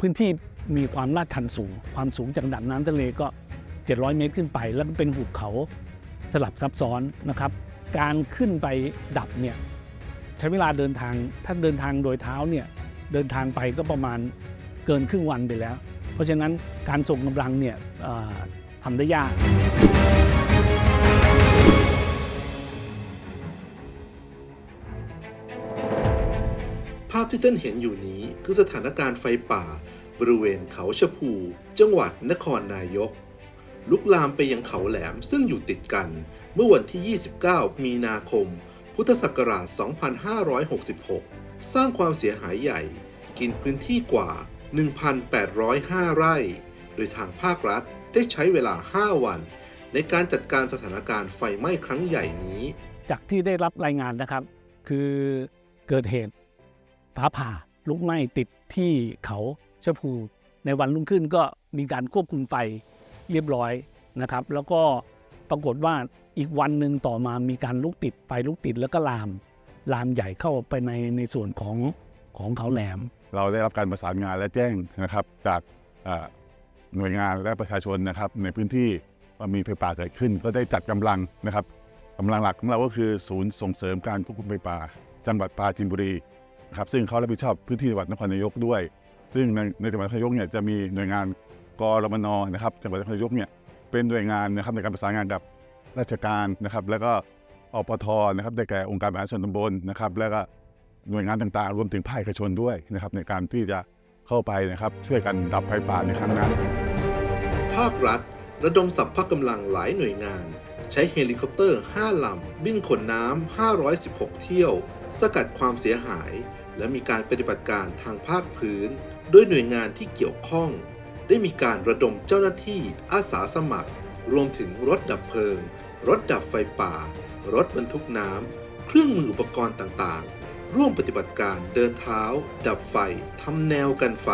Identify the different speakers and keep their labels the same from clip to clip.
Speaker 1: พื้นที่มีความลาดชันสูง ความสูงจากระดับน้ำทะเลก็ 700 เมตรขึ้นไป แล้วก็เป็นหุบเขาสลับซับซ้อนนะครับ การขึ้นไปดับเนี่ยใช้เวลาเดินทางถ้าเดินทางโดยเท้าเนี่ยเดินทางไปก็ประมาณเกินครึ่งวันไปแล้ว เพราะฉะนั้นการส่งกำลังเนี่ยทำได้ยาก
Speaker 2: ที่ท่านเห็นอยู่นี้คือสถานการณ์ไฟป่า บริเวณเขาชะพู จังหวัดนครนายก ลุกลามไปยังเขาแหลมซึ่งอยู่ติดกัน เมื่อวันที่ 29 มีนาคม พุทธศักราช 2566 สร้างความเสียหายใหญ่ กินพื้นที่กว่า 1,805 ไร่ โดยทางภาครัฐได้ใช้เวลา 5 วัน ในการจัดการสถานการณ์ไฟไหม้ครั้งใหญ่นี้
Speaker 1: จากที่ได้รับรายงานนะครับ คือเกิดเหตุ ฟ้าผ่าลุกไหม้ติดที่เขาชะพูในวันรุ่งขึ้นก็มีการควบคุมไฟเรียบร้อยนะครับ แล้วก็ปรากฏว่าอีกวันหนึ่งต่อมามีการลุกติดไฟลุกติดแล้วก็ลาม ลามใหญ่เข้าไปในในส่วนของของเขาแหลม
Speaker 3: เราได้รับการประสานงานและแจ้งนะครับ จากหน่วยงานและประชาชนนะครับ ในพื้นที่ว่ามีไฟป่าเกิดขึ้น ก็ได้จัดกำลังนะครับกำลังหลักของเราก็คือศูนย์ส่งเสริมการควบคุมไฟป่า จังหวัดปราจีนบุรี ครับซึ่งเขารับผิดชอบพื้นที่จังหวัดนครนายกด้วย ซึ่งในในจังหวัดนครนายกเนี่ยจะมีหน่วยงานกรมนนะครับจังหวัดนครนายกเนี่ยเป็นหน่วยงานนะครับในการประสานงานกับราชการนะครับ แล้วก็อปทนะครับได้แก่องค์การบริหารส่วนตำบลนะครับ แล้วก็หน่วยงานต่างๆ รวมถึงภาคเอกชนด้วยนะครับในการที่จะเข้าไปนะครับช่วยกันดับไฟป่าในครั้งนั้น
Speaker 2: ภาครัฐระดมสัพพะกำลังหลายหน่วยงาน ใช้เฮลิคอปเตอร์ 5 ลำ บินขนน้ำ 516 เที่ยว สกัดความเสียหาย และมีการปฏิบัติการทางภาคพื้นโดยหน่วยงานที่เกี่ยวข้อง ได้มีการระดมเจ้าหน้าที่อาสาสมัคร รวมถึงรถดับเพลิง รถดับไฟป่า รถบรรทุกน้ำ เครื่องมืออุปกรณ์ต่างๆ ร่วมปฏิบัติการเดินเท้า ดับไฟทำแนวกันไฟ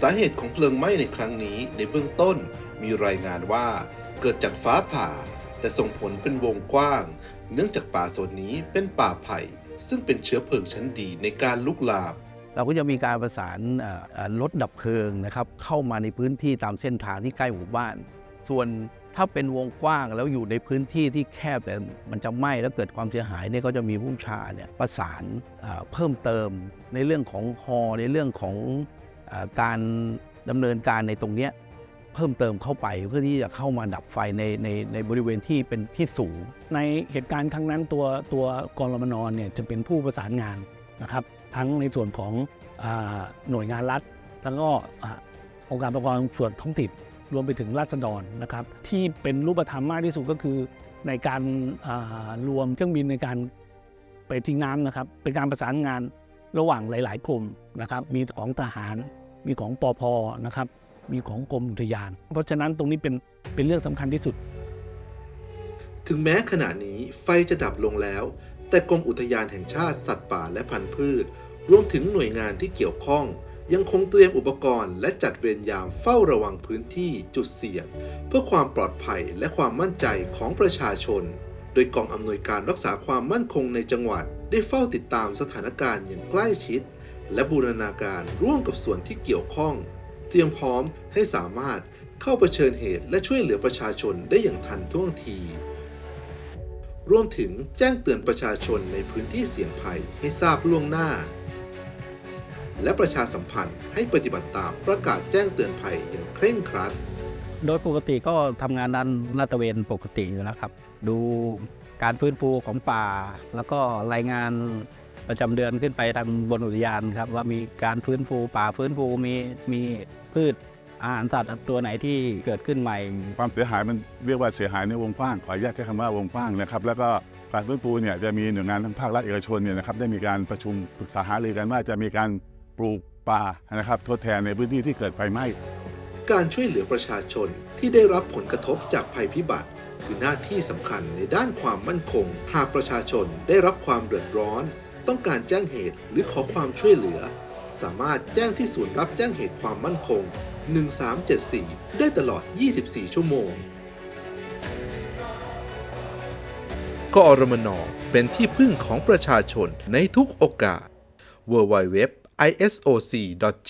Speaker 2: สาเหตุของเพลิงไหม้ในครั้งนี้ในเบื้องต้นมีรายงานว่าเกิดจากฟ้าผ่า แต่ส่งผลเป็นวงกว้าง เนื่องจากป่าโซนนี้เป็นป่าไผ่ ซึ่งเป็นเชื้อเพลิงชั้นดีในการลุกลาม
Speaker 4: เราก็จะมีการประสานรถดับเพลิงนะครับเข้ามาในพื้นที่ตามเส้นทางที่ใกล้หมู่บ้าน ส่วนถ้าเป็นวงกว้างแล้วอยู่ในพื้นที่ที่แคบแต่มันจะไหม้แล้วเกิดความเสียหายเนี่ยก็จะมีผู้ชาเนี่ยประสานเพิ่มเติมในเรื่องของฮอในเรื่องของอการดำเนินการในตรงเนี้ย เพิ่มเติมเข้าไปเพื่อที่จะเข้ามาดับไฟในในในบริเวณที่เป็นที่สูง
Speaker 1: ในเหตุการณ์ครั้งนั้นตัวตัวกรมนเนี่ยจะเป็นผู้ประสานงานนะครับทั้งในส่วนของอหน่วยงานรัฐ แล้วก็องค์การปกครองส่วนท้องถิ่นรวมไปถึงราษฎรนะครับที่เป็นรูปธรรมมากที่สุดก็คือในการารวมเครื่องบินในการไปทิ้งน้ำนะครับเป็นการประสานงานระหว่างหลาย ๆ กลุ่มนะครับมีของทหารมีของปอพนะครับ มีของกรมอุทยาน เพราะฉะนั้นตรงนี้เป็นเป็นเรื่องสำคัญที่สุด
Speaker 2: ถึงแม้ขณะนี้ไฟจะดับลงแล้ว แต่กรมอุทยานแห่งชาติสัตว์ป่าและพันธุ์พืช รวมถึงหน่วยงานที่เกี่ยวข้อง ยังคงเตรียมอุปกรณ์และจัดเวรยามเฝ้าระวังพื้นที่จุดเสี่ยง เพื่อความปลอดภัยและความมั่นใจของประชาชน โดยกองอำนวยการรักษาความมั่นคงในจังหวัด ได้เฝ้าติดตามสถานการณ์อย่างใกล้ชิด และบูรณาการร่วมกับส่วนที่เกี่ยวข้อง เตรียมพร้อมให้สามารถเข้าเผชิญเหตุและช่วยเหลือประชาชนได้อย่างทันท่วงทีรวมถึงแจ้งเตือนประชาชนในพื้นที่เสี่ยงภัยให้ทราบล่วงหน้า และประชาสัมพันธ์ให้ปฏิบัติตามประกาศแจ้งเตือนภัยอย่างเคร่งครัด
Speaker 5: โดยปกติก็ทำงานด้านลาดตระเวนปกติอยู่แล้วครับ ดูการฟื้นฟูของป่า แล้วก็รายงาน ประจำเดือนขึ้นไปทางบนอุทยานครับว่ามีการฟื้นฟูป่าฟื้นฟูมีมีพืชอาหารสัตว์ตัวไหนที่เกิดขึ้นใหม่
Speaker 3: ความเสียหายมันเรียกว่าเสียหายในวงกว้างขออนุญาตใช้คำว่าวงกว้างนะครับแล้วก็การฟื้นฟูเนี่ยจะมีหน่วยงานทั้งภาครัฐเอกชนเนี่ยนะครับได้มีการประชุมปรึกษาหารือกันว่าจะมีการปลูกป่านะครับทดแทนในพื้นที่ที่เกิดไฟไหม้
Speaker 2: การช่วยเหลือประชาชนที่ได้รับผลกระทบจากภัยพิบัติ คือหน้าที่สำคัญในด้านความมั่นคง หากประชาชนได้รับความเดือดร้อน ต้องการแจ้งเหตุหรือขอความช่วยเหลือ สามารถแจ้งที่ศูนย์รับแจ้งเหตุความมั่นคง 1374 ได้ตลอด 24 ชั่วโมงกอรมนเป็นที่พึ่งของประชาชนในทุกโอกาส w w w isoc.go.th